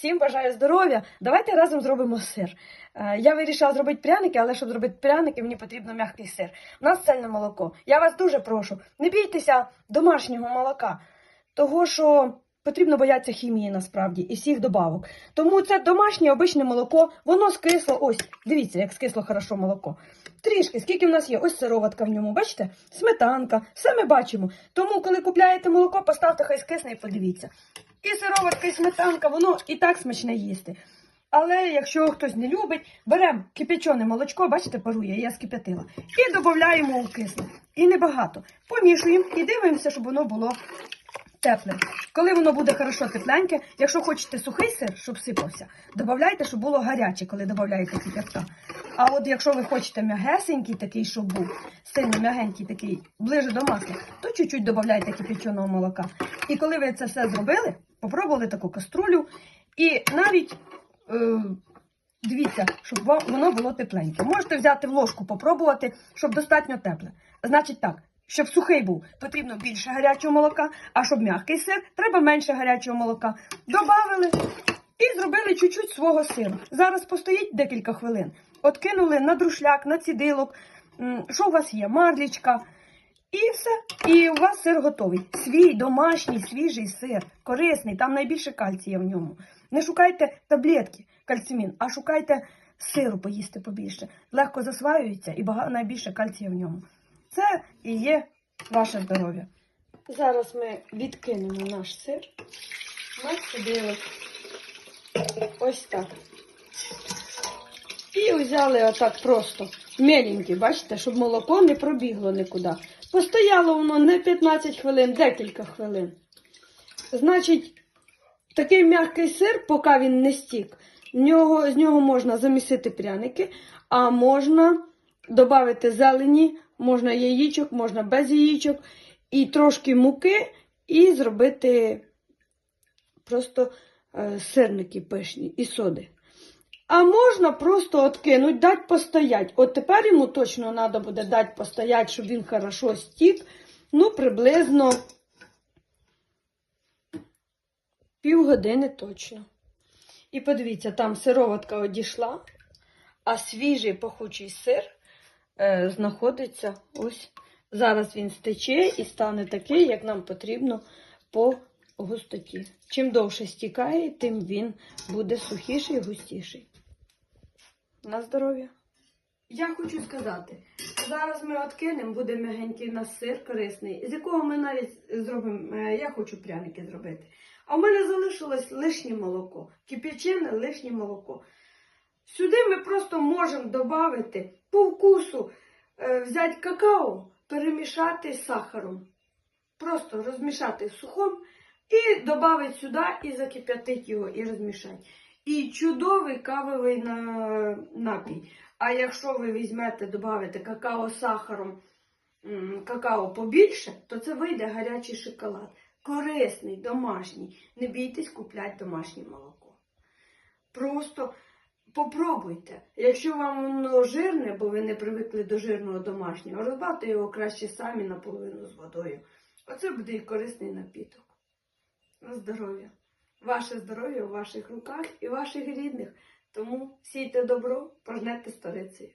Всім бажаю здоров'я. Давайте разом зробимо сир. Е, Я вирішила зробити пряники, але щоб зробити пряники, мені потрібно м'який сир. У нас цельне молоко. Я вас дуже прошу, не бійтеся домашнього молока, того що потрібно боятися хімії насправді і всіх добавок. Тому це домашнє обичне молоко, воно скисло. Ось, дивіться, як скисло хорошо молоко. Трішки, скільки в нас є? Ось сироватка в ньому, бачите? Сметанка, все ми бачимо. Тому, коли купляєте молоко, поставте хай скисне і подивіться. І сироватка, і сметанка, воно і так смачне їсти. Але якщо хтось не любить, беремо кипячене молочко, бачите, парує, я скип'ятила, і додаємо у кисле. І небагато. Помішуємо і дивимося, щоб воно було тепле. Коли воно буде хорошо тепленьке, якщо хочете сухий сир, щоб сипався, додавайте, щоб було гаряче, коли додаєте кип'ятка. А от якщо ви хочете м'ягесенький такий, щоб був, сильно м'ягенький такий, ближе до масла, то чуть-чуть додавайте кипяченого молока. І коли ви це все зробили, попробували таку каструлю, і навіть е, дивіться, щоб воно було тепленьке. Можете взяти в ложку, попробувати, щоб достатньо тепле. Значить так, щоб сухий був, потрібно більше гарячого молока, а щоб м'який сир, треба менше гарячого молока. Добавили і зробили чуть-чуть свого сиру. Зараз постоїть декілька хвилин. Откинули на друшляк, на цідилок. Що у вас є? Марлічка. І все. І у вас сир готовий. Свій домашній, свіжий сир, корисний, там найбільше кальція в ньому. Не шукайте таблетки, кальцимін, а шукайте сиру поїсти побільше. Легко засваюється і бага... найбільше кальція в ньому. Це і є ваше здоров'я. Зараз ми відкинемо наш сир. на цідилок. Ось так. І взяли отак просто меленький, бачите, щоб молоко не пробігло нікуди. Постояло воно не 15 хвилин, декілька хвилин. Значить, такий м'який сир, поки він не стік, нього, з нього можна замісити пряники, а можна додати зелені, можна яєчок, можна без яєчок, і трошки муки, і зробити просто е, сирники пишні і соди. А можна просто откинуть, дати постоять. От тепер йому точно треба буде дати постоять, щоб він хорошо стік. Ну, приблизно півгодини точно. І подивіться, там сироватка одійшла, а свіжий пахучий сир е, знаходиться ось. Зараз він стече і стане такий, як нам потрібно по густоті. Чим довше стікає, тим він буде сухіший і густіший. На здоров'я. Я хочу сказати, зараз ми откинемо, буде м'ягенький у нас сир корисний, з якого ми навіть зробимо, е, я хочу пряники зробити. А в мене залишилось лишнє молоко, кип'ячене лишнє молоко. Сюди ми просто можемо додати по вкусу, е, взяти какао, перемішати з сахаром. Просто розмішати сухом і додати сюди і закип'ятити його, і розмішати. І чудовий кавовий напій. А якщо ви візьмете, додаите какао з сахаром, какао побільше, то це вийде гарячий шоколад. Корисний, домашній. Не бійтесь купляти домашнє молоко. Просто попробуйте. Якщо вам воно жирне, бо ви не привикли до жирного домашнього, розбавте його краще самі наполовину з водою. Оце буде і корисний напіток. На здоров'я. Ваше здоров'я у ваших руках і ваших рідних. Тому сійте добро, пожнете сторицею.